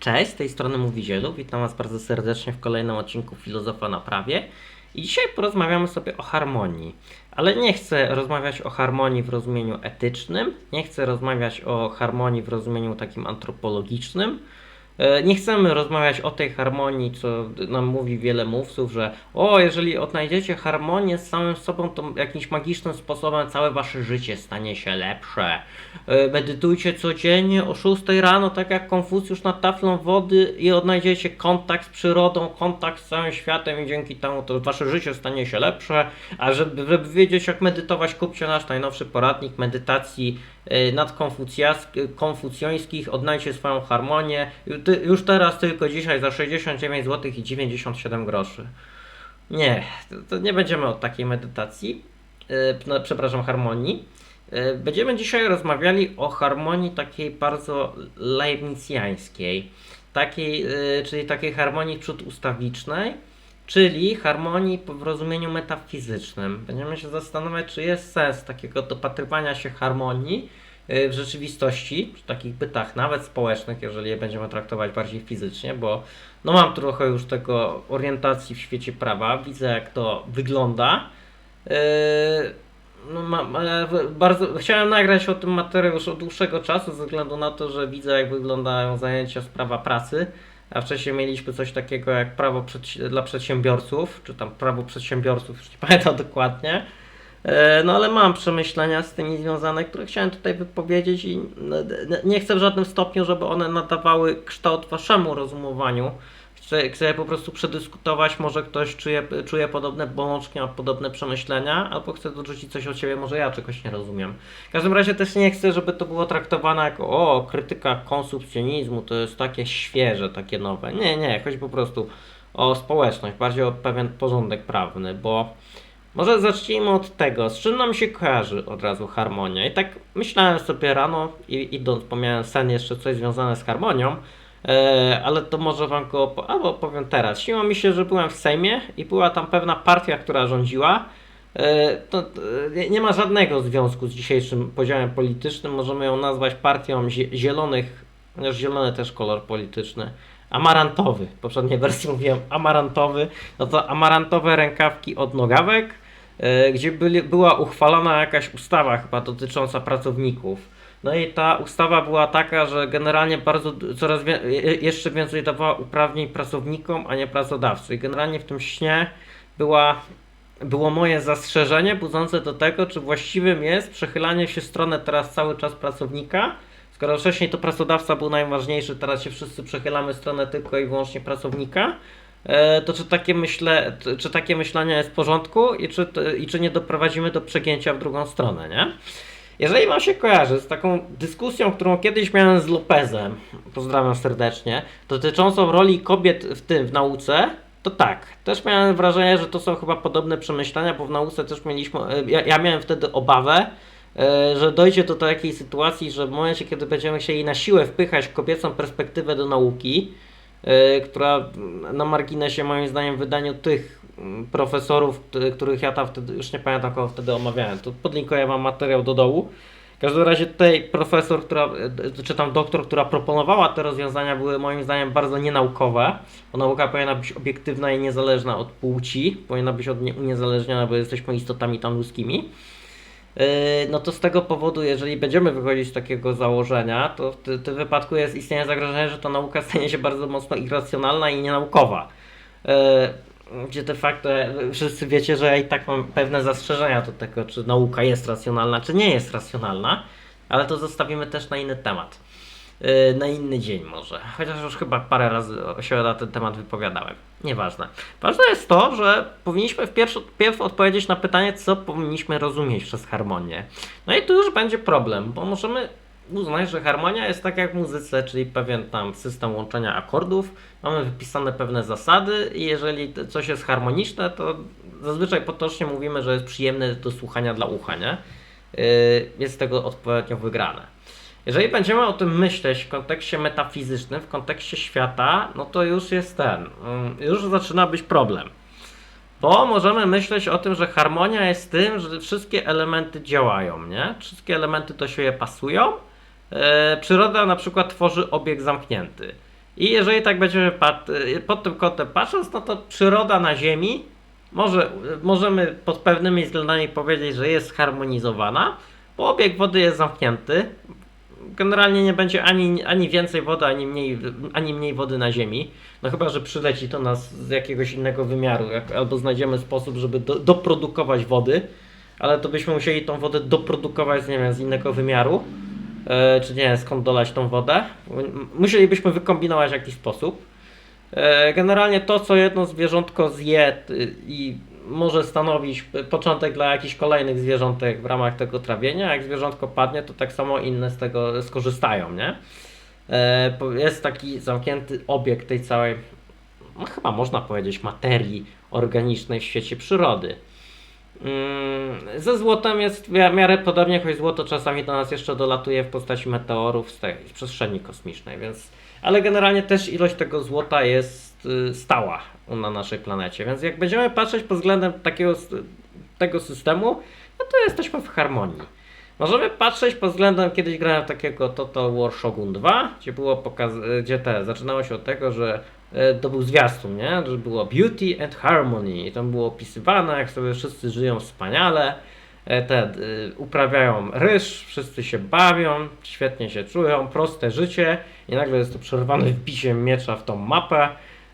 Cześć, z tej strony Mówi Zielu. Witam Was bardzo serdecznie w kolejnym odcinku Filozofa na prawie. I dzisiaj porozmawiamy sobie o harmonii. Ale nie chcę rozmawiać o harmonii w rozumieniu etycznym, nie chcę rozmawiać o harmonii w rozumieniu takim antropologicznym. E, Nie chcemy rozmawiać o tej harmonii, co nam mówi wiele mówców, że o, jeżeli odnajdziecie harmonię z samym sobą, to jakimś magicznym sposobem całe wasze życie stanie się lepsze. E, Medytujcie codziennie o 6 rano, tak jak Konfucjusz nad taflą wody i odnajdziecie kontakt z przyrodą, kontakt z całym światem i dzięki temu to wasze życie stanie się lepsze. A żeby, żeby wiedzieć jak medytować, kupcie nasz najnowszy poradnik medytacji e, nadkonfucjask- konfucjońskich, odnajdźcie swoją harmonię. Już teraz tylko dzisiaj za 69 zł i 97 groszy. Nie, to, to nie będziemy od takiej medytacji, e, no, przepraszam, harmonii. E, Będziemy dzisiaj rozmawiali o harmonii takiej bardzo leibnicjańskiej, takiej, czyli takiej harmonii przedustawicznej, czyli harmonii w rozumieniu metafizycznym. Będziemy się zastanawiać, czy jest sens takiego dopatrywania się harmonii e, w rzeczywistości, w takich bytach nawet społecznych, jeżeli je będziemy traktować bardziej fizycznie, bo no mam trochę już tego orientacji w świecie prawa, widzę jak to wygląda. Yy, no, bardzo chciałem nagrać o tym materiał już od dłuższego czasu, ze względu na to, że widzę, jak wyglądają zajęcia z prawa pracy. A wcześniej mieliśmy coś takiego jak prawo dla przedsiębiorców, czy tam prawo przedsiębiorców, już nie pamiętam dokładnie. E, No ale mam przemyślenia z tymi związane, które chciałem tutaj wypowiedzieć i no, nie chcę w żadnym stopniu, żeby one nadawały kształt waszemu rozumowaniu. Chcę, chcę po prostu przedyskutować, może ktoś czuje, czuje podobne bolączki, ma podobne przemyślenia, albo chcę dorzucić coś od siebie, może ja czegoś nie rozumiem. W każdym razie też nie chcę, żeby to było traktowane jako o, krytyka konsumpcjonizmu, to jest takie świeże, takie nowe. Nie, nie, chodzi po prostu o społeczność, bardziej o pewien porządek prawny, bo może zacznijmy od tego, z czym nam się kojarzy od razu harmonia. I tak myślałem sobie rano i idąc, bo miałem sen jeszcze coś związane z harmonią, ale to może wam go opo- albo opowiem teraz. Śniło mi się, że byłem w Sejmie i była tam pewna partia, która rządziła. E, to, nie- ma żadnego związku z dzisiejszym podziałem politycznym. Możemy ją nazwać partią zie- zielonych, chociaż zielony też kolor polityczny. Amarantowy. W poprzedniej wersji mówiłem amarantowy. No to amarantowe rękawki od nogawek, e, gdzie byli, była uchwalona jakaś ustawa chyba dotycząca pracowników. No i ta ustawa była taka, że generalnie bardzo coraz wie, je- jeszcze więcej dawała uprawnień pracownikom, a nie pracodawcy. I generalnie w tym śnie była, było moje zastrzeżenie budzące do tego, czy właściwym jest przechylanie się w stronę teraz cały czas pracownika, skoro wcześniej to pracodawca był najważniejszy, teraz się wszyscy przechylamy w stronę tylko i wyłącznie pracownika. E, to czy takie, myśle, t- czy takie myślenie jest w porządku i czy, i czy nie doprowadzimy do przegięcia w drugą stronę, nie? Jeżeli Wam się kojarzy z taką dyskusją, którą kiedyś miałem z Lopezem, pozdrawiam serdecznie, dotyczącą roli kobiet w tym, w nauce, to tak, też miałem wrażenie, że to są chyba podobne przemyślenia, bo w nauce też mieliśmy, e, ja, ja miałem wtedy obawę, e, że dojdzie do takiej sytuacji, że w momencie, kiedy będziemy chcieli na siłę wpychać kobiecą perspektywę do nauki, e, która na marginesie moim zdaniem w wydaniu tych profesorów, których ja tam wtedy, już nie pamiętam kogo wtedy omawiałem, to podlinkuję materiał do dołu. W każdym razie tutaj profesor, która, e, czy tam doktor, która proponowała te rozwiązania były moim zdaniem bardzo nienaukowe, bo nauka powinna być obiektywna i niezależna od płci, powinna być od nie, uniezależniona, bo jesteśmy istotami tam ludzkimi. Yy, No to z tego powodu, jeżeli będziemy wychodzić z takiego założenia, to w, ty- tym wypadku jest istnieje zagrożenie, że ta nauka stanie się bardzo mocno irracjonalna i nienaukowa. Gdzie de facto wszyscy wiecie, że ja i tak mam pewne zastrzeżenia do tego, czy nauka jest racjonalna, czy nie jest racjonalna, ale to zostawimy też na inny temat. Yy, Na inny dzień może. Chociaż już chyba parę razy się na ten temat wypowiadałem. Nieważne. Ważne jest to, że powinniśmy wpierw, wpierw odpowiedzieć na pytanie, co powinniśmy rozumieć przez harmonię. No i tu już będzie problem, bo możemy uznać, że harmonia jest tak jak w muzyce, czyli pewien tam system łączenia akordów. Mamy wypisane pewne zasady i jeżeli coś jest harmoniczne, to zazwyczaj potocznie mówimy, że jest przyjemne do słuchania dla ucha, nie? Yy, Jest tego odpowiednio wygrane. Jeżeli będziemy o tym myśleć w kontekście metafizycznym, w kontekście świata, no to już jest ten, mm, już zaczyna być problem. Bo możemy myśleć o tym, że harmonia jest tym, że wszystkie elementy działają, nie? Wszystkie elementy do siebie pasują. E, przyroda na przykład tworzy obiekt zamknięty. I jeżeli tak będziemy y, pod tym kątem patrząc, no to przyroda na Ziemi może, możemy pod pewnymi względami powiedzieć, że jest zharmonizowana, bo obieg wody jest zamknięty. Generalnie nie będzie ani, ani więcej wody, ani mniej, ani mniej wody na Ziemi. No chyba, że przyleci to nas z jakiegoś innego wymiaru, jak, albo znajdziemy sposób, żeby do, doprodukować wody, ale to byśmy musieli tą wodę doprodukować, nie wiem, z innego wymiaru. E, czy nie skąd dolać tą wodę. Musielibyśmy wykombinować jakiś sposób. E, Generalnie to, co jedno zwierzątko zje y, i może stanowić początek dla jakichś kolejnych zwierzątek w ramach tego trawienia. Jak zwierzątko padnie, to tak samo inne z tego skorzystają, nie? E, Jest taki zamknięty obiekt tej całej, no chyba można powiedzieć, materii organicznej w świecie przyrody. Mm, Ze złotem jest w miarę podobnie, choć złoto czasami do nas jeszcze dolatuje w postaci meteorów z, tej, z przestrzeni kosmicznej, więc. Ale generalnie też ilość tego złota jest y, stała na naszej planecie, więc jak będziemy patrzeć pod względem takiego tego systemu, no to jesteśmy w harmonii. Możemy patrzeć pod względem, kiedyś grałem takiego Total War Shogun 2, gdzie było pokaz- gdzie te, zaczynało się od tego, że to był zwiastun, nie? Że było Beauty and Harmony. I tam było opisywane, jak sobie wszyscy żyją wspaniale, e, te, e, uprawiają ryż, wszyscy się bawią, świetnie się czują, proste życie. I nagle jest to przerwane wbiciem miecza w tą mapę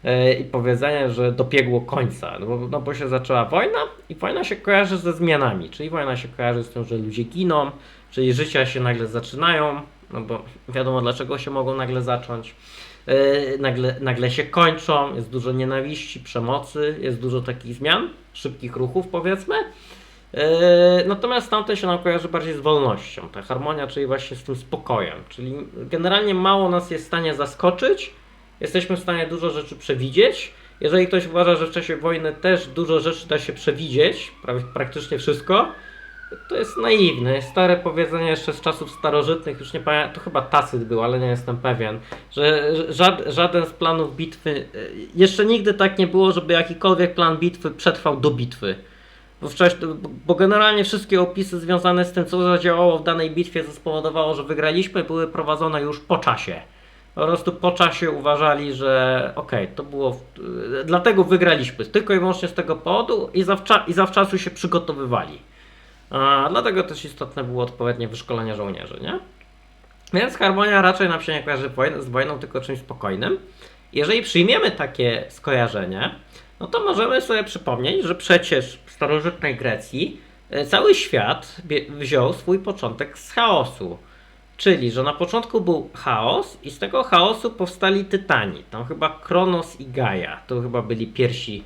e, i powiedzeniem, że dobiegło końca, no bo, no bo się zaczęła wojna i wojna się kojarzy ze zmianami, czyli wojna się kojarzy z tym, że ludzie giną, czyli życia się nagle zaczynają, no bo wiadomo dlaczego się mogą nagle zacząć. E, nagle, nagle się kończą, jest dużo nienawiści, przemocy, jest dużo takich zmian, szybkich ruchów powiedzmy. E, Natomiast tamte się nam kojarzy bardziej z wolnością, ta harmonia, czyli właśnie z tym spokojem. Czyli generalnie mało nas jest w stanie zaskoczyć, jesteśmy w stanie dużo rzeczy przewidzieć. Jeżeli ktoś uważa, że w czasie wojny też dużo rzeczy da się przewidzieć, prawie, praktycznie wszystko, to jest naiwne. Stare powiedzenie jeszcze z czasów starożytnych, już nie pamiętam, to chyba Tacyt był, ale nie jestem pewien, że żad, żaden z planów bitwy, e, jeszcze nigdy tak nie było, żeby jakikolwiek plan bitwy przetrwał do bitwy. Bo, bo generalnie wszystkie opisy związane z tym, co zadziałało w danej bitwie, co spowodowało, że wygraliśmy, były prowadzone już po czasie. Po prostu po czasie uważali, że okej, to było. W, dlatego wygraliśmy. Tylko i wyłącznie z tego powodu i, zawcza, i zawczasu się przygotowywali. A, dlatego też istotne było odpowiednie wyszkolenie żołnierzy, nie? Więc harmonia raczej nam się nie kojarzy z wojną, tylko czymś spokojnym. Jeżeli przyjmiemy takie skojarzenie, no to możemy sobie przypomnieć, że przecież w starożytnej Grecji e, cały świat wziął swój początek z chaosu. Czyli, że na początku był chaos i z tego chaosu powstali tytani. Tam chyba Kronos i Gaia. To chyba byli pierwsi,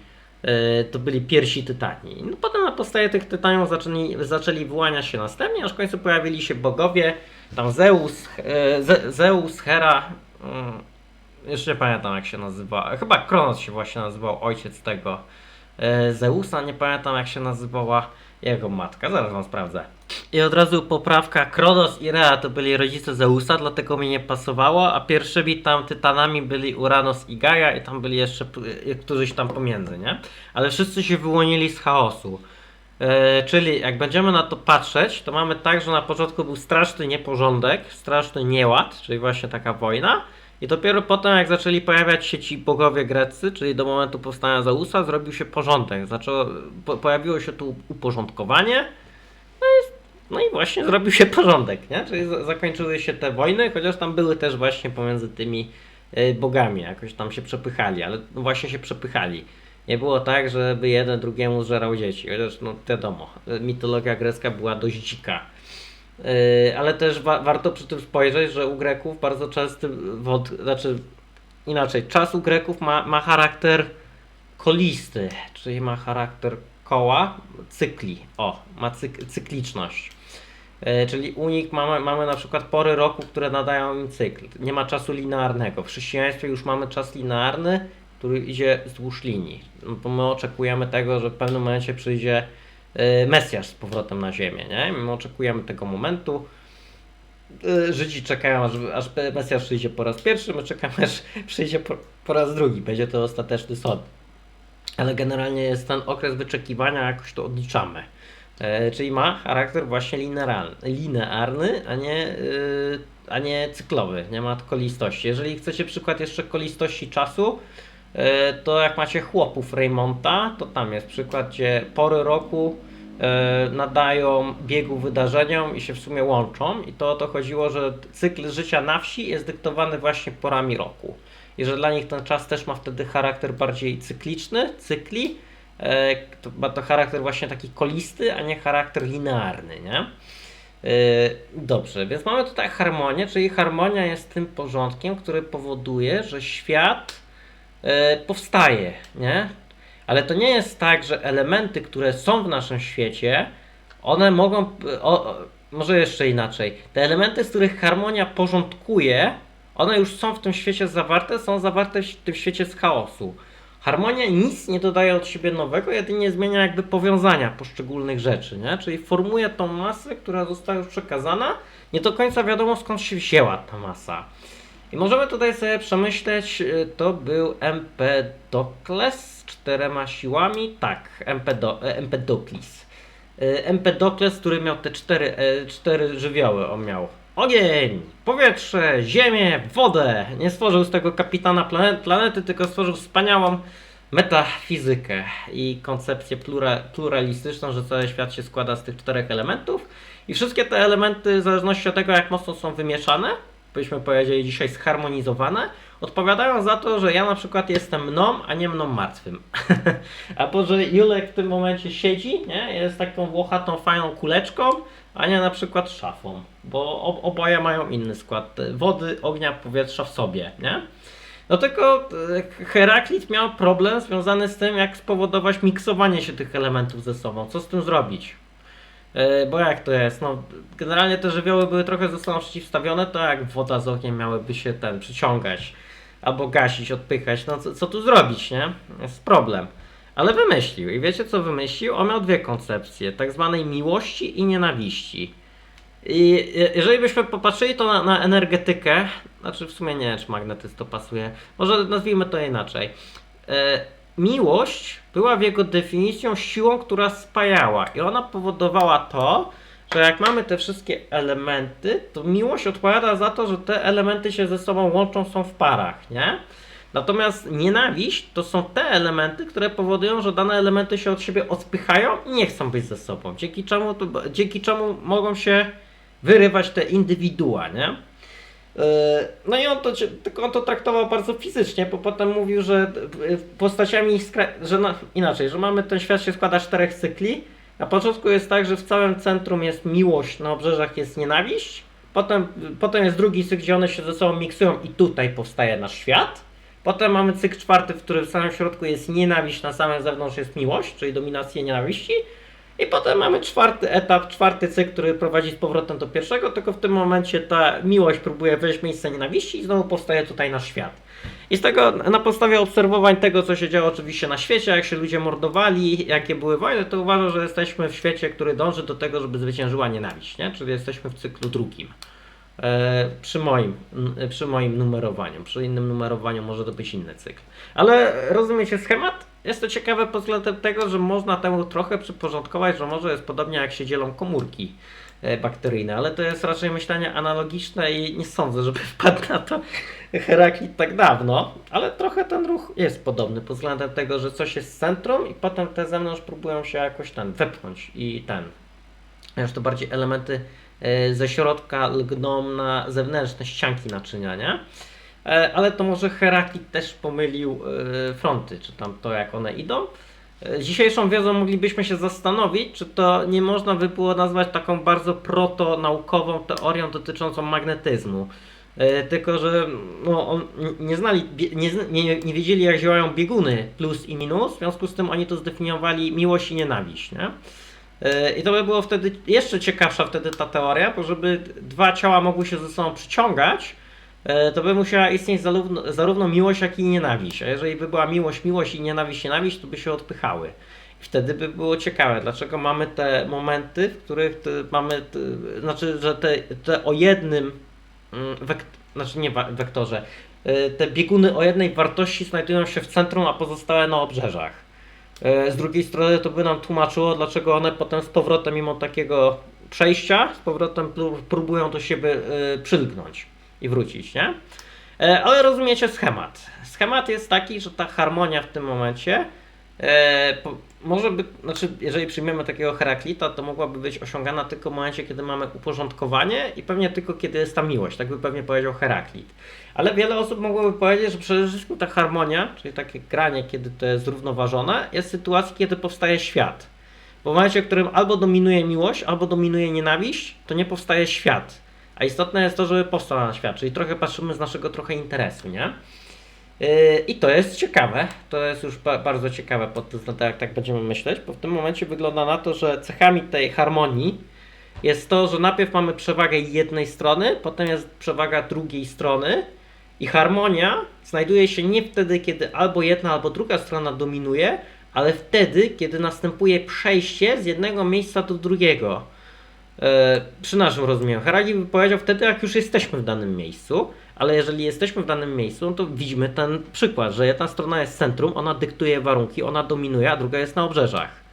to byli pierwsi tytani. No potem na podstawie tych tytaniów zaczęli, zaczęli wyłaniać się następnie, aż w końcu pojawili się bogowie. Tam Zeus, e, Ze, Zeus, Hera. mm, Jeszcze nie pamiętam jak się nazywa. Chyba Kronos się właśnie nazywał, ojciec tego e, Zeusa. Nie pamiętam jak się nazywała jego matka. Zaraz wam sprawdzę. I od razu poprawka. Kronos i Rea to byli rodzice Zeusa, dlatego mi nie pasowało, a pierwszymi tam tytanami byli Uranos i Gaia i tam byli jeszcze y, któryś tam pomiędzy, nie? Ale wszyscy się wyłonili z chaosu. E, czyli jak będziemy na to patrzeć, to mamy tak, że na początku był straszny nieporządek, straszny nieład, czyli właśnie taka wojna. I dopiero potem, jak zaczęli pojawiać się ci bogowie greccy, czyli do momentu powstania Zeusa, zrobił się porządek. Zaczęło, po, pojawiło się tu uporządkowanie. No i, no i właśnie zrobił się porządek, nie? Czyli za, zakończyły się te wojny, chociaż tam były też właśnie pomiędzy tymi e, bogami, jakoś tam się przepychali, ale no właśnie się przepychali. Nie było tak, żeby jeden drugiemu zżerał dzieci, chociaż no wiadomo, mitologia grecka była dość dzika. Yy, ale też wa- warto przy tym spojrzeć, że u Greków bardzo często, wod, znaczy inaczej, czas u Greków ma, ma charakter kolisty, czyli ma charakter koła, cykli, o, ma cyk, cykliczność. Yy, czyli u nich mamy, mamy na przykład pory roku, które nadają im cykl. Nie ma czasu linearnego. W chrześcijaństwie już mamy czas linearny, który idzie wzdłuż linii. Bo my oczekujemy tego, że w pewnym momencie przyjdzie Mesjasz z powrotem na ziemię, nie? My oczekujemy tego momentu. Y, Żydzi czekają, aż, aż Mesjasz przyjdzie po raz pierwszy, my czekamy, aż przyjdzie po, po raz drugi. Będzie to ostateczny sąd. Ale generalnie jest ten okres wyczekiwania, jakoś to odliczamy. E, czyli ma charakter właśnie linearny, linearny a, nie, y, a nie cyklowy, nie ma kolistości. Jeżeli chcecie przykład jeszcze kolistości czasu, to jak macie chłopów Raymonta, to tam jest przykład, gdzie pory roku e, nadają biegu wydarzeniom i się w sumie łączą. I to o to chodziło, że cykl życia na wsi jest dyktowany właśnie porami roku. I że dla nich ten czas też ma wtedy charakter bardziej cykliczny, cykli, E, to ma to charakter właśnie taki kolisty, a nie charakter linearny, nie? E, dobrze, więc mamy tutaj harmonię, czyli harmonia jest tym porządkiem, który powoduje, że świat e, powstaje, nie? Ale to nie jest tak, że elementy, które są w naszym świecie, one mogą, o, może jeszcze inaczej, te elementy, z których harmonia porządkuje, one już są w tym świecie zawarte, są zawarte w tym świecie z chaosu. Harmonia nic nie dodaje od siebie nowego, jedynie zmienia jakby powiązania poszczególnych rzeczy, nie? Czyli formuje tą masę, która została już przekazana, nie do końca wiadomo skąd się wzięła ta masa. I możemy tutaj sobie przemyśleć, y, to był Empedokles z czterema siłami, tak, Empedo, e, Empedokles. Y, który miał te cztery, e, cztery żywioły, on miał ogień, powietrze, ziemię, wodę. Nie stworzył z tego kapitana planety, tylko stworzył wspaniałą metafizykę i koncepcję plura, pluralistyczną, że cały świat się składa z tych czterech elementów i wszystkie te elementy, w zależności od tego, jak mocno są wymieszane, byśmy powiedzieli dzisiaj zharmonizowane, odpowiadają za to, że ja na przykład jestem mną, a nie mną martwym. Albo że Julek w tym momencie siedzi, nie? jest taką włochatą, fajną kuleczką, a nie na przykład szafą, bo oboje mają inny skład wody, ognia, powietrza w sobie, nie? No tylko e, Heraklit miał problem związany z tym, jak spowodować miksowanie się tych elementów ze sobą. Co z tym zrobić? Yy, bo jak to jest? No, generalnie te żywioły były trochę ze sobą przeciwstawione, to jak woda z ogniem miałyby się ten przyciągać albo gasić, odpychać. No co, co tu zrobić, nie? Jest problem. Ale wymyślił. I wiecie co wymyślił? On miał dwie koncepcje, tak zwanej miłości i nienawiści. I jeżeli byśmy popatrzyli to na, na energetykę, znaczy w sumie nie wiem, czy magnetyzm to pasuje, może nazwijmy to inaczej. Miłość była w jego definicją siłą, która spajała i ona powodowała to, że jak mamy te wszystkie elementy, to miłość odpowiada za to, że te elementy się ze sobą łączą, są w parach, nie? Natomiast nienawiść to są te elementy, które powodują, że dane elementy się od siebie odpychają i nie chcą być ze sobą. Dzięki czemu, to, dzięki czemu mogą się wyrywać te indywidua, nie? E, no i on to, tylko on to traktował bardzo fizycznie, bo potem mówił, że postaciami, że no, inaczej, że mamy ten świat się składa z czterech cykli. Na początku jest tak, że w całym centrum jest miłość, na obrzeżach jest nienawiść. Potem, potem jest drugi cykl, gdzie one się ze sobą miksują i tutaj powstaje nasz świat. Potem mamy cykl czwarty, w którym w samym środku jest nienawiść, na samym zewnątrz jest miłość, czyli dominacja nienawiści. I potem mamy czwarty etap, czwarty cykl, który prowadzi z powrotem do pierwszego, tylko w tym momencie ta miłość próbuje wejść w miejsce nienawiści i znowu powstaje tutaj nasz świat. I z tego, na podstawie obserwowań tego, co się działo oczywiście na świecie, jak się ludzie mordowali, jakie były wojny, to uważam, że jesteśmy w świecie, który dąży do tego, żeby zwyciężyła nienawiść, nie? Czyli jesteśmy w cyklu drugim. E, przy, moim, przy moim numerowaniu. Przy innym numerowaniu może to być inny cykl. Ale rozumiecie schemat? Jest to ciekawe pod względem tego, że można temu trochę przyporządkować, że może jest podobnie jak się dzielą komórki e, bakteryjne, ale to jest raczej myślenie analogiczne i nie sądzę, żeby wpadł na to Heraklit tak dawno, ale trochę ten ruch jest podobny pod względem tego, że coś jest centrum i potem te zewnątrz próbują się jakoś ten wepchnąć i ten. Już to bardziej elementy e, ze środka lgną na zewnętrzne ścianki naczynia, nie? E, ale to może Heraklit też pomylił e, fronty, czy tam to jak one idą. E, dzisiejszą wiedzą moglibyśmy się zastanowić, czy to nie można by było nazwać taką bardzo proto-naukową teorią dotyczącą magnetyzmu. Tylko, że no, on, nie znali, nie, nie, nie wiedzieli jak działają bieguny plus i minus, w związku z tym oni to zdefiniowali miłość i nienawiść. Nie? I to by było wtedy jeszcze ciekawsza wtedy ta teoria, bo żeby dwa ciała mogły się ze sobą przyciągać, to by musiała istnieć zarówno, zarówno miłość, jak i nienawiść. A jeżeli by była miłość, miłość i nienawiść, nienawiść, to by się odpychały. I wtedy by było ciekawe, dlaczego mamy te momenty, w których mamy, te, znaczy, że te, te o jednym, mm, wek, znaczy nie wektorze, e, te bieguny o jednej wartości znajdują się w centrum, a pozostałe na obrzeżach. E, Z drugiej strony to by nam tłumaczyło, dlaczego one potem z powrotem, mimo takiego przejścia, z powrotem pró- próbują do siebie e, przylgnąć i wrócić, nie? E, Ale rozumiecie schemat. Schemat jest taki, że ta harmonia w tym momencie e, po, może by, znaczy, jeżeli przyjmiemy takiego Heraklita, to mogłaby być osiągana tylko w momencie, kiedy mamy uporządkowanie i pewnie tylko kiedy jest ta miłość, tak by pewnie powiedział Heraklit. Ale wiele osób mogłoby powiedzieć, że przede wszystkim ta harmonia, czyli takie granie, kiedy to jest zrównoważone, jest w sytuacji, kiedy powstaje świat. Bo w momencie, w którym albo dominuje miłość, albo dominuje nienawiść, to nie powstaje świat. A istotne jest to, żeby powstał na świat, czyli trochę patrzymy z naszego trochę interesu, nie? Yy, I to jest ciekawe, to jest już ba- bardzo ciekawe pod tym względem, jak tak będziemy myśleć, bo w tym momencie wygląda na to, że cechami tej harmonii jest to, że najpierw mamy przewagę jednej strony, potem jest przewaga drugiej strony i harmonia znajduje się nie wtedy, kiedy albo jedna, albo druga strona dominuje, ale wtedy, kiedy następuje przejście z jednego miejsca do drugiego. E, przy naszym rozumieniu. Haragi powiedział wtedy, jak już jesteśmy w danym miejscu, ale jeżeli jesteśmy w danym miejscu, no to widzimy ten przykład, że jedna strona jest centrum, ona dyktuje warunki, ona dominuje, a druga jest na obrzeżach.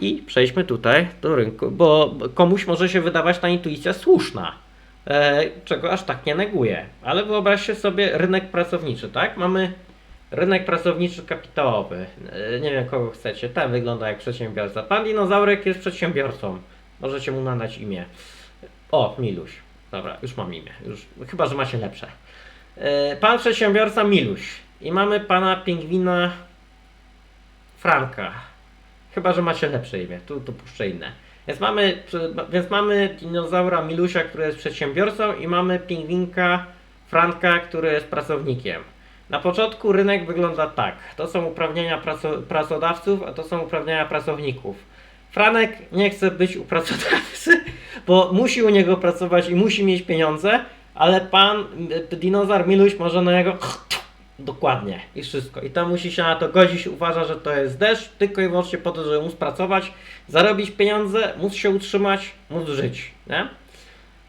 I przejdźmy tutaj do rynku, bo komuś może się wydawać ta intuicja słuszna, e, czego aż tak nie neguje. Ale wyobraźcie sobie rynek pracowniczy, tak? Mamy rynek pracowniczy kapitałowy. E, nie wiem kogo chcecie, ten wygląda jak przedsiębiorca. Pan dinozaurek jest przedsiębiorcą. Możecie mu nadać imię. O, Miluś. Dobra, już mam imię. Już, chyba, że macie lepsze. E, Pan przedsiębiorca Miluś. I mamy pana pingwina Franka. Chyba, że macie lepsze imię. Tu, tu puszczę inne. Więc mamy, więc mamy dinozaura Milusia, który jest przedsiębiorcą i mamy pingwinka Franka, który jest pracownikiem. Na początku rynek wygląda tak. To są uprawnienia praco- pracodawców, a to są uprawnienia pracowników. Franek nie chce być u pracodawcy, bo musi u niego pracować i musi mieć pieniądze, ale pan y, dinozaur Miluś może na niego dokładnie i wszystko. I tam musi się na to godzić, uważa, że to jest deszcz, tylko i wyłącznie po to, żeby móc pracować, zarobić pieniądze, móc się utrzymać, móc żyć. Nie?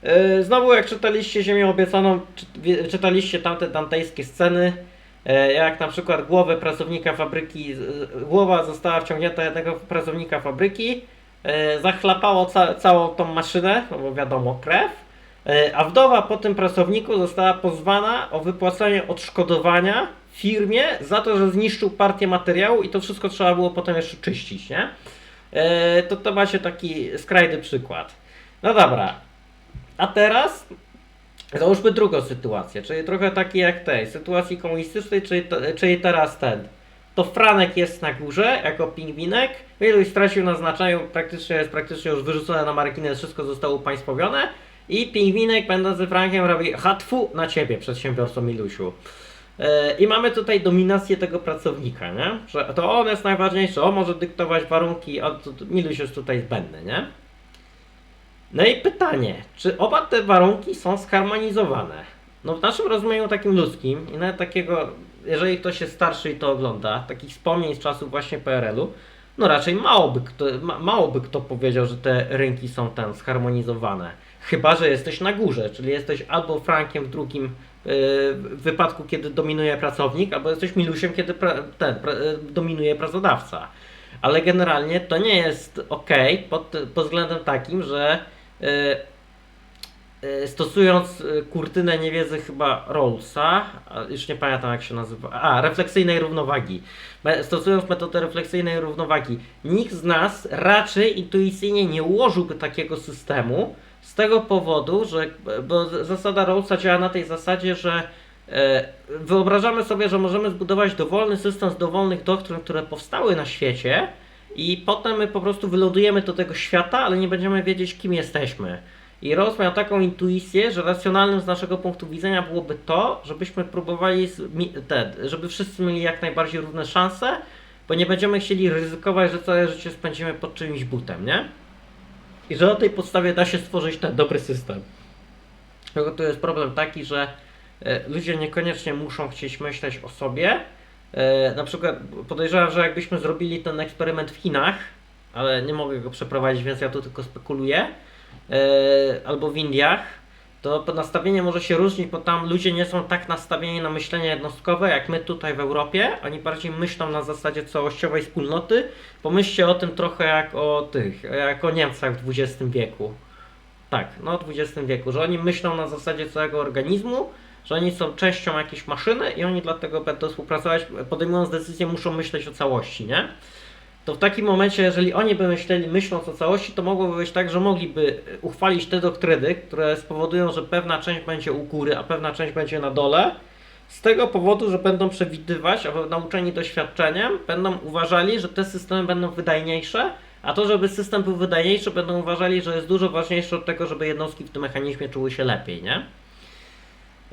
Yy, Znowu jak czytaliście Ziemię Obiecaną, czytaliście tamte dantejskie sceny, jak na przykład głowę pracownika fabryki, głowa została wciągnięta jednego pracownika fabryki, e, zachlapało ca całą tą maszynę, no bo wiadomo, krew, e, a wdowa po tym pracowniku została pozwana o wypłacenie odszkodowania firmie za to, że zniszczył partię materiału i to wszystko trzeba było potem jeszcze czyścić, nie? E, To to macie taki skrajny przykład. No dobra, a teraz załóżmy drugą sytuację, czyli trochę taki jak tej sytuacji komunistycznej, czyli, czyli teraz ten. To Franek jest na górze jako pingwinek, Wieluś stracił na znaczeniu, praktycznie jest praktycznie już wyrzucone na margines, wszystko zostało upaństwowione i pingwinek będąc ze Frankiem robi hatfu na ciebie, przedsiębiorco Milusiu. E, I mamy tutaj dominację tego pracownika, nie? Że to on jest najważniejszy, on może dyktować warunki, a Miluś jest tutaj zbędny, nie? No i pytanie, czy oba te warunki są zharmonizowane? No w naszym rozumieniu takim ludzkim i nawet takiego, jeżeli ktoś jest starszy i to ogląda, takich wspomnień z czasów właśnie PRL-u, no raczej mało by, kto, ma, mało by kto powiedział, że te rynki są ten zharmonizowane. Chyba, że jesteś na górze, czyli jesteś albo Frankiem w drugim yy, wypadku, kiedy dominuje pracownik, albo jesteś Milusiem, kiedy pra, ten, pra, yy, dominuje pracodawca. Ale generalnie to nie jest ok pod, pod względem takim, że stosując yy, kurtynę niewiedzy chyba Rawlsa, już nie pamiętam jak się nazywa, a refleksyjnej równowagi. Stosując metodę refleksyjnej równowagi, nikt z nas raczej intuicyjnie nie ułożyłby takiego systemu z tego powodu, że bo zasada Rawlsa działa na tej zasadzie, że e, wyobrażamy sobie, że możemy zbudować dowolny system z dowolnych doktryn, które powstały na świecie i potem my po prostu wylądujemy do tego świata, ale nie będziemy wiedzieć kim jesteśmy. I Rawls miał taką intuicję, że racjonalnym z naszego punktu widzenia byłoby to, żebyśmy próbowali, te, żeby wszyscy mieli jak najbardziej równe szanse, bo nie będziemy chcieli ryzykować, że całe życie spędzimy pod czyimś butem, nie? I że na tej podstawie da się stworzyć ten dobry system. Tylko tu jest problem taki, że e, ludzie niekoniecznie muszą chcieć myśleć o sobie. E, na przykład podejrzewam, że jakbyśmy zrobili ten eksperyment w Chinach, ale nie mogę go przeprowadzić, więc ja tu tylko spekuluję, e, albo w Indiach, to nastawienie może się różnić, bo tam ludzie nie są tak nastawieni na myślenie jednostkowe, jak my tutaj w Europie. Oni bardziej myślą na zasadzie całościowej wspólnoty. Pomyślcie o tym trochę jak o tych, jak o Niemcach w XX wieku. Tak, no w XX wieku, że oni myślą na zasadzie całego organizmu, że oni są częścią jakiejś maszyny i oni dlatego będą współpracować, podejmując decyzję, muszą myśleć o całości, nie? To w takim momencie, jeżeli oni by myśleli, myśląc o całości, to mogłoby być tak, że mogliby uchwalić te doktryny, które spowodują, że pewna część będzie u góry, a pewna część będzie na dole. Z tego powodu, że będą przewidywać, a nauczeni doświadczeniem, będą uważali, że te systemy będą wydajniejsze, a to, żeby system był wydajniejszy, będą uważali, że jest dużo ważniejsze od tego, żeby jednostki w tym mechanizmie czuły się lepiej, nie?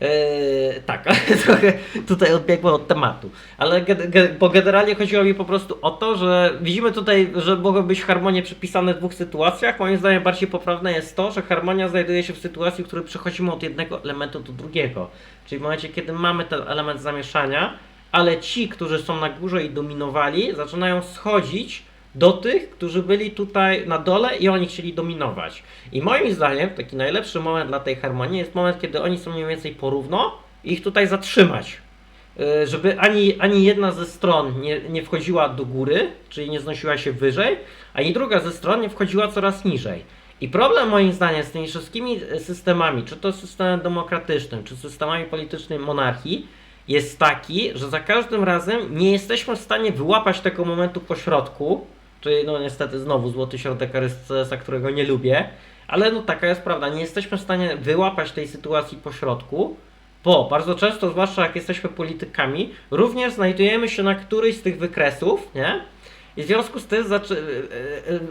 Yy, tak, trochę tutaj odbiegłem od tematu. Ale ge, ge, bo generalnie chodziło mi po prostu o to, że widzimy tutaj, że mogą być harmonie przypisane w dwóch sytuacjach. Moim zdaniem bardziej poprawne jest to, że harmonia znajduje się w sytuacji, w której przechodzimy od jednego elementu do drugiego. Czyli w momencie, kiedy mamy ten element zamieszania, ale ci, którzy są na górze i dominowali, zaczynają schodzić do tych, którzy byli tutaj na dole i oni chcieli dominować. I moim zdaniem taki najlepszy moment dla tej harmonii jest moment, kiedy oni są mniej więcej porówno i ich tutaj zatrzymać. Yy, Żeby ani, ani jedna ze stron nie, nie wchodziła do góry, czyli nie znosiła się wyżej, ani druga ze stron nie wchodziła coraz niżej. I problem moim zdaniem z tymi wszystkimi systemami, czy to systemem demokratycznym, czy systemami politycznymi monarchii, jest taki, że za każdym razem nie jesteśmy w stanie wyłapać tego momentu pośrodku, czyli no niestety znowu złoty środek Arystotela, którego nie lubię, ale no taka jest prawda, nie jesteśmy w stanie wyłapać tej sytuacji pośrodku, bo bardzo często, zwłaszcza jak jesteśmy politykami, również znajdujemy się na którejś z tych wykresów, nie? I w związku z tym yy,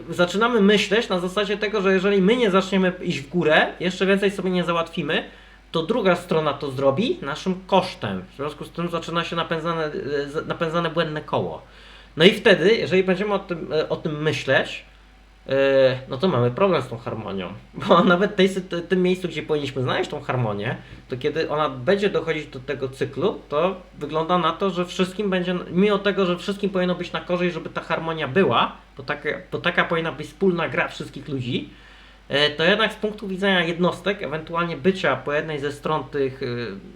yy, zaczynamy myśleć na zasadzie tego, że jeżeli my nie zaczniemy iść w górę, jeszcze więcej sobie nie załatwimy, to druga strona to zrobi naszym kosztem. W związku z tym zaczyna się napędzane, yy, napędzane błędne koło. No i wtedy, jeżeli będziemy o tym, e, o tym myśleć, e, no to mamy problem z tą harmonią. Bo nawet tej, tym miejscu, gdzie powinniśmy znaleźć tą harmonię, to kiedy ona będzie dochodzić do tego cyklu, to wygląda na to, że wszystkim będzie, mimo tego, że wszystkim powinno być na korzyść, żeby ta harmonia była, bo taka, bo taka powinna być wspólna gra wszystkich ludzi, e, to jednak z punktu widzenia jednostek, ewentualnie bycia po jednej ze stron tych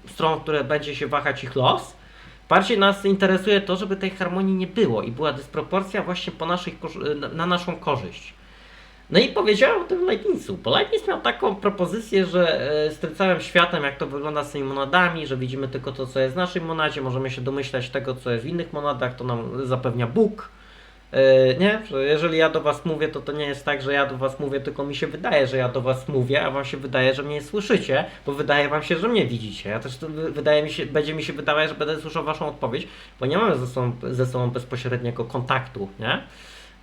stron, które będzie się wahać ich los, Bardziej nas interesuje to, żeby tej harmonii nie było i była dysproporcja właśnie po naszej, na, na naszą korzyść. No i powiedziałem o tym Leibnizu, bo Leibniz miał taką propozycję, że e, z tym całym światem, jak to wygląda z tymi monadami, że widzimy tylko to, co jest w naszej monadzie, możemy się domyślać tego, co jest w innych monadach, to nam zapewnia Bóg. E, nie? Że jeżeli ja do was mówię, to to nie jest tak, że ja do was mówię, tylko mi się wydaje, że ja do was mówię, a wam się wydaje, że mnie słyszycie, bo wydaje wam się, że mnie widzicie. Ja też wydaje mi się, będzie mi się wydawać, że będę słyszał waszą odpowiedź, bo nie mamy ze sobą, ze sobą bezpośredniego kontaktu, nie?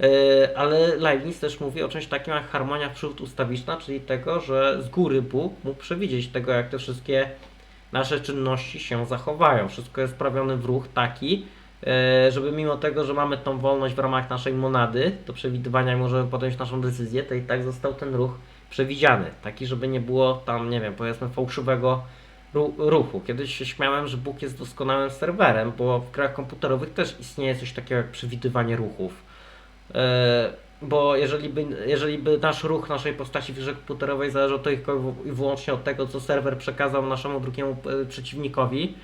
E, Ale Leibniz też mówi o czymś takim jak harmonia przód ustawiczna, czyli tego, że z góry Bóg mógł przewidzieć tego, jak te wszystkie nasze czynności się zachowają. Wszystko jest sprawione w ruch taki, żeby mimo tego, że mamy tą wolność w ramach naszej monady do przewidywania możemy podjąć naszą decyzję, to i tak został ten ruch przewidziany. Taki, żeby nie było tam, nie wiem, powiedzmy fałszywego ru- ruchu. Kiedyś się śmiałem, że Bóg jest doskonałym serwerem, bo w grach komputerowych też istnieje coś takiego jak przewidywanie ruchów. E, Bo jeżeli by, jeżeli by nasz ruch naszej postaci w grze komputerowej zależał tylko i wyłącznie od tego, co serwer przekazał naszemu drugiemu e, przeciwnikowi,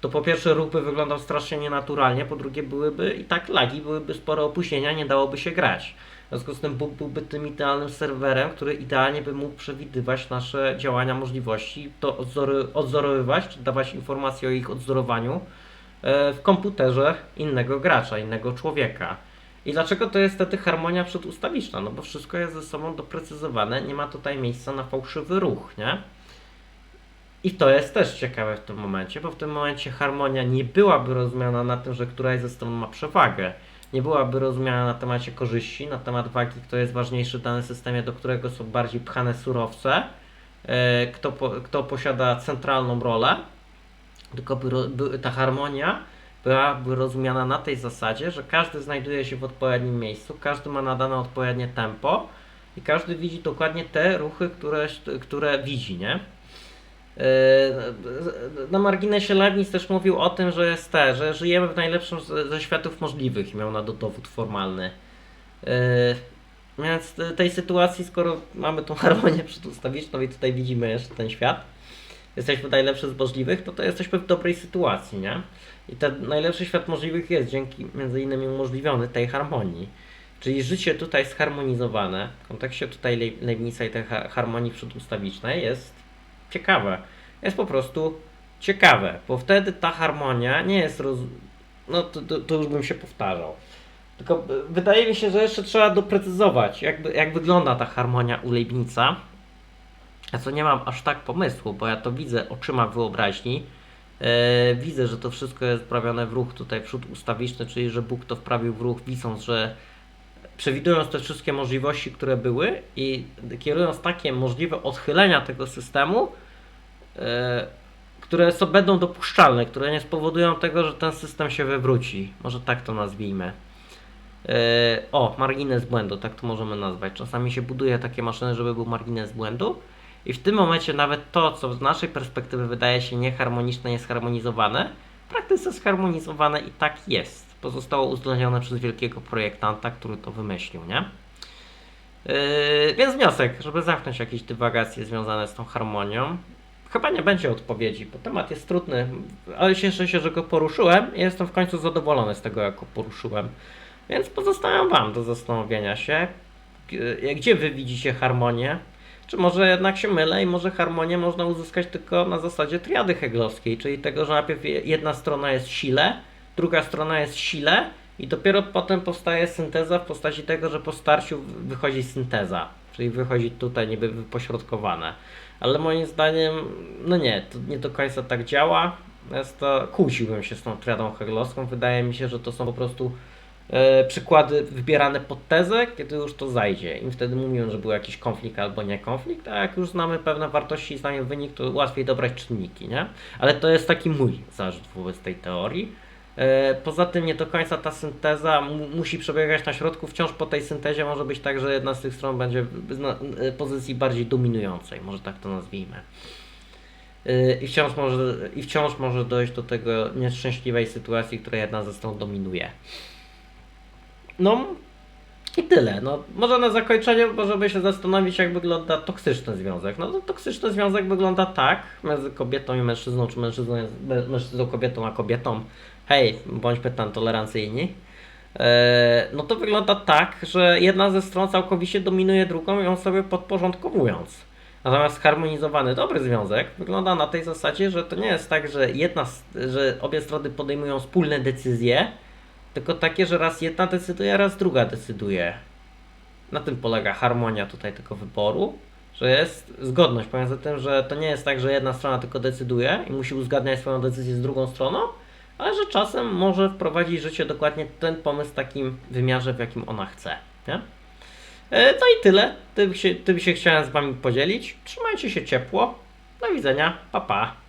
to po pierwsze ruch by wyglądał strasznie nienaturalnie, po drugie byłyby i tak lagi, byłyby spore opóźnienia, nie dałoby się grać. W związku z tym Bóg byłby tym idealnym serwerem, który idealnie by mógł przewidywać nasze działania, możliwości, to odzory, odzorowywać, czy dawać informacje o ich odzorowaniu e, w komputerze innego gracza, innego człowieka. I dlaczego to jest wtedy harmonia przedustawiczna? No bo wszystko jest ze sobą doprecyzowane, nie ma tutaj miejsca na fałszywy ruch, nie? I to jest też ciekawe w tym momencie, bo w tym momencie harmonia nie byłaby rozumiana na tym, że któraś ze stron ma przewagę. Nie byłaby rozumiana na temacie korzyści, na temat wagi, kto jest ważniejszy w danym systemie, do którego są bardziej pchane surowce, e, kto, kto posiada centralną rolę, tylko by, by ta harmonia byłaby rozumiana na tej zasadzie, że każdy znajduje się w odpowiednim miejscu, każdy ma nadane odpowiednie tempo i każdy widzi dokładnie te ruchy, które, które widzi, nie? Yy, Na marginesie Leibniz też mówił o tym, że jest te, że żyjemy w najlepszym ze światów możliwych miał na to dowód formalny. Yy, Więc tej sytuacji, skoro mamy tą harmonię przedustawiczną i tutaj widzimy jeszcze ten świat, jesteśmy najlepszy z możliwych, to to jesteśmy w dobrej sytuacji, nie? I ten najlepszy świat możliwych jest dzięki między innymi umożliwiony tej harmonii. Czyli życie tutaj zharmonizowane w kontekście tutaj Le- Leibniza i tej ha- harmonii przedustawicznej jest ciekawe. Jest po prostu ciekawe, bo wtedy ta harmonia nie jest roz... No to, to, to już bym się powtarzał. Tylko e, wydaje mi się, że jeszcze trzeba doprecyzować, jak, jak wygląda ta harmonia u Leibnica. A co nie mam aż tak pomysłu, bo ja to widzę oczyma wyobraźni. E, widzę, że to wszystko jest wprawione w ruch tutaj przód ustawiczny, czyli że Bóg to wprawił w ruch, widząc, że przewidując te wszystkie możliwości, które były i kierując takie możliwe odchylenia tego systemu, e, które są, będą dopuszczalne, które nie spowodują tego, że ten system się wywróci. Może tak to nazwijmy. E, o, margines błędu, tak to możemy nazwać. Czasami się buduje takie maszyny, żeby był margines błędu. I w tym momencie nawet to, co z naszej perspektywy wydaje się nieharmoniczne, niesharmonizowane, w praktyce zharmonizowane i tak jest. Zostało uwzględnione przez wielkiego projektanta, który to wymyślił, nie? Yy, więc wniosek, żeby zamknąć jakieś dywagacje związane z tą harmonią. Chyba nie będzie odpowiedzi, bo temat jest trudny, ale cieszę się, że go poruszyłem i jestem w końcu zadowolony z tego, jak go poruszyłem. Więc pozostawiam Wam do zastanowienia się, g- gdzie Wy widzicie harmonię, czy może jednak się mylę i może harmonię można uzyskać tylko na zasadzie triady heglowskiej, czyli tego, że najpierw je- jedna strona jest sile, druga strona jest sile i dopiero potem powstaje synteza w postaci tego, że po starciu wychodzi synteza, czyli wychodzi tutaj niby wypośrodkowane. Ale moim zdaniem, no nie, to nie do końca tak działa. Jest to, kłóciłbym się z tą triadą heglowską. Wydaje mi się, że to są po prostu e, przykłady wybierane pod tezę, kiedy już to zajdzie. I wtedy mówią, że był jakiś konflikt albo nie konflikt, a jak już znamy pewne wartości i znamy wynik, to łatwiej dobrać czynniki, nie? Ale to jest taki mój zarzut wobec tej teorii. E, Poza tym nie do końca ta synteza mu- musi przebiegać na środku. Wciąż po tej syntezie może być tak, że jedna z tych stron będzie w e, pozycji bardziej dominującej, może tak to nazwijmy. E, I wciąż, może, I wciąż może dojść do tego nieszczęśliwej sytuacji, która jedna ze stron dominuje. No i tyle. No, może na zakończenie możemy się zastanowić, jak wygląda toksyczny związek. No to toksyczny związek wygląda tak między kobietą i mężczyzną, czy mężczyzną, mężczyzną kobietą a kobietą. Hej, bądźmy tam tolerancyjni. E, no to wygląda tak, że jedna ze stron całkowicie dominuje drugą, ją sobie podporządkowując. Natomiast harmonizowany dobry związek wygląda na tej zasadzie, że to nie jest tak, że jedna, że obie strony podejmują wspólne decyzje, tylko takie, że raz jedna decyduje, raz druga decyduje. Na tym polega harmonia tutaj tego wyboru, że jest zgodność pomiędzy tym, że to nie jest tak, że jedna strona tylko decyduje i musi uzgadniać swoją decyzję z drugą stroną, ale że czasem może wprowadzić życie dokładnie ten pomysł w takim wymiarze, w jakim ona chce. Nie? E, No i tyle. Tym się, tym się chciałem z Wami podzielić. Trzymajcie się ciepło. Do widzenia. Pa, pa.